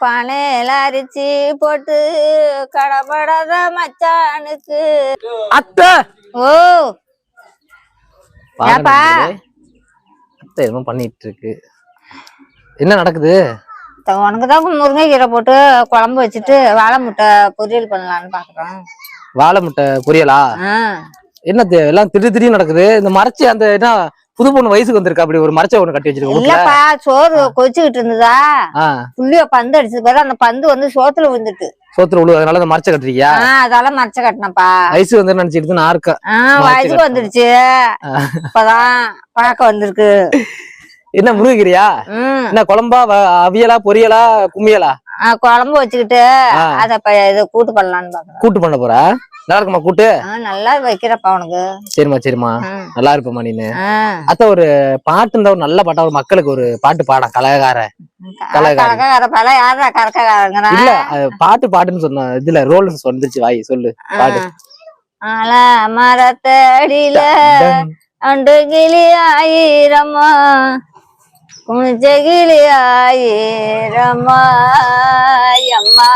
பனையில அரிசி போட்டு கடப்படாத மச்சானுக்கு. அத்தை! ஓ! ஏப்பா? அத்தை என்னமோ பண்ணிட்டு இருக்கு என்ன நடக்குது? உனக்கு தான் முருங்கைக்கீரை போட்டு குழம்பு வச்சுட்டு வாழை முட்டை பொரியல் பண்ணலான்னு பாக்குறோம். வாழை முட்டை பொரியலா. என்ன எல்லாம் திடீர் திடீர்னு நடக்குது? இந்த மறைச்சு அந்த என்ன புது பொண்ணு வயசுக்கு வந்திருக்கா? அப்படி ஒரு மறைச்ச ஒண்ணு கட்டி வச்சிருக்க வீட்டுல இல்லப்பா சோறு கொதிச்சுக்கிட்டு இருந்ததா? புள்ளிய பந்து அடிச்சது பிறகு அந்த பந்து வந்து சோத்துல விழுந்துட்டு. சோத்துல உழு அதனால மறைச்ச கட்டுறியா ஆஹ் அதெல்லாம் மறைச்ச கட்டினப்பா. வயசு வந்து நினைச்சிட்டு நான் மறைச்சு வயசுக்கு. வந்துடுச்சு இப்பதான் பழக்கம் வந்திருக்கு. என்ன முருகிறியா உம் என்ன குழம்பா அவியலா பொரியலா கும்மியலா? குழம்பு வச்சுக்கிட்டு. அத இது கூட்டு பாக்குறேன். கூட்டு பண்ண போறா? நல்லா இருக்குமா கூட்டு? நல்லா வைக்கிறப்பா உனக்கு சரிம்மா சரிம்மா. ம். நல்லா இருப்பமா நீனு. அத்த ஒரு பாட்டு இருந்தா ஒரு நல்ல பாட்டா ஒரு மக்களுக்கு ஒரு பாட்டு பாடம் கலகார இல்ல பாட்டு பாட்டுன்னு சொன்ன இதுல ரோல் வந்துருச்சு வாய் சொல்லு பாடு. ஆல மரத்தடியில அண்டு கிளி ஆயிரமா குஞ்ச கிளி ஆயிரமா அம்மா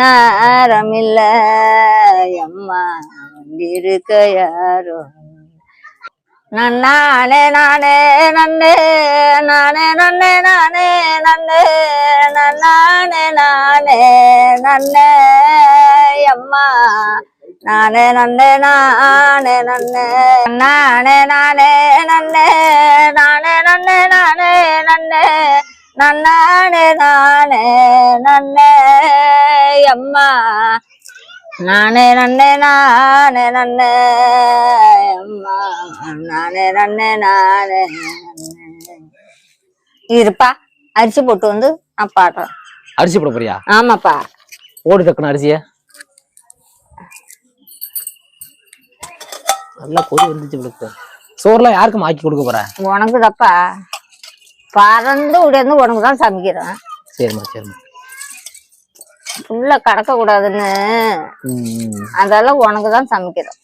நேரமில்ல அம்மா அண்டிருக்க யாரோ நானே நானே நன்னே நானே நன்னே நானே நன்னே நானே நானே நன்னே அம்மா நானே நன்னே நானே நன்னே நானே நானே நன்னே நானே நன்னே நானே நன்னே நன்னானே நானே நன்னே அம்மா நானே நன்னே நானே நன்னே அம்மா நானே நன்னே நானே. இருப்பா அரிசி போட்டு வந்து நான் பாடுறேன் அரிசி போட போறியா ஆமாப்பா ஓடு தக்கன அரிசிய நல்லா கொதி வந்துச்சு இவளுக்கு சோறுலாம் யாருக்கும் ஆக்கி கொடுக்க போற? உனக்கு தப்பா பறந்து உடையந்து உனக்கு தான் சமைக்கிறேன். சரிம்மா சரிம்மா. ஃபுல்லா கடக்க கூடாதுன்னு. அதெல்லாம் உனக்கு தான் சமைக்கிறோம்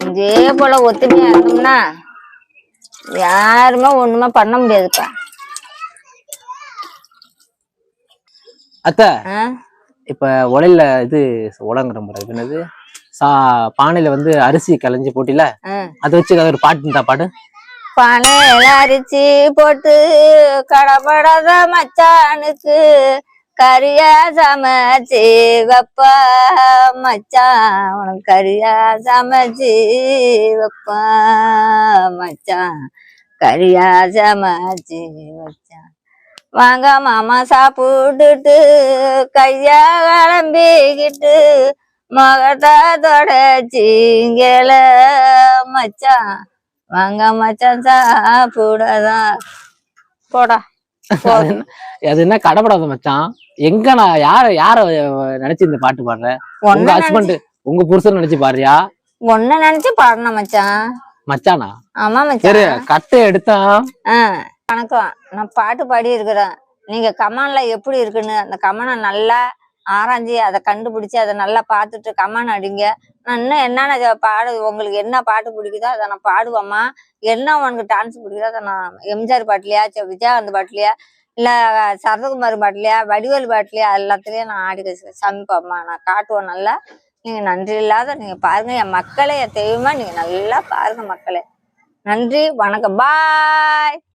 இதே போல ஒத்துமையா இருந்தோம்னா யாருமே ஒண்ணுமே பண்ண முடியாதுப்பா. அத்தை? இப்ப உலையில இது உலங்குற முறை என்னது? சா பானையில வந்து அரிசி களைஞ்சு போட்டில. அதை வச்சு ஒரு பாட்டு பாடு. பனையில அரிசி போட்டு கடப்படாத மச்சானுக்கு கரியா சமைச்சு வைப்பா மச்சான் உனக்கு கரியா சமைச்சு வைப்பா மச்சான் கரியா சமைச்சு வச்சான் வாங்க மாமா சாப்பிட்டுட்டு கையா கிளம்பிக்கிட்டு முகத்தை தொடச்சிங்கல மச்சான் வாங்க மச்சான் சாப்பிடதான் போடா. அது என்ன- கடப்படாத மச்சான்? எங்க நான் யார யார நினைச்சு இந்த பாட்டு பாடுற? உங்க ஹஸ்பண்ட் உங்க புருஷன் நினைச்சு பாடுறியா? ஒன்ன நினைச்சு பாடணும் மச்சான். மச்சானா? ஆமா மச்சான். கட்டை எடுத்தான் வணக்கம் நான் பாட்டு பாடி இருக்கிறேன் நீங்க கமான்ல எப்படி இருக்குன்னு அந்த கமனை நல்லா ஆராய்ஞ்சி அதை கண்டுபிடிச்சி அதை நல்லா பார்த்துட்டு கமான் அடிங்க. நான் இன்னும் என்னென்ன பாடு உங்களுக்கு என்ன பாட்டு பிடிக்குதோ அதை நான் பாடுவேம்மா. என்ன உனக்கு டான்ஸ் பிடிக்குதோ அதை நான் எம்ஜிஆர் பாட்டிலையா விஜயகாந்த் பாட்டிலையா இல்ல சரதகுமார் பாட்டிலையா வடிவேல் பாட்டிலையா எல்லாத்துலயும் நான் ஆடி சமைப்பேம்மா நான் காட்டுவேன் நல்லா. நீங்க நன்றி இல்லாத நீங்க பாருங்க என் மக்களே என் தெய்வமா நீங்க நல்லா பாருங்க மக்களே. நன்றி வணக்கம். பாய்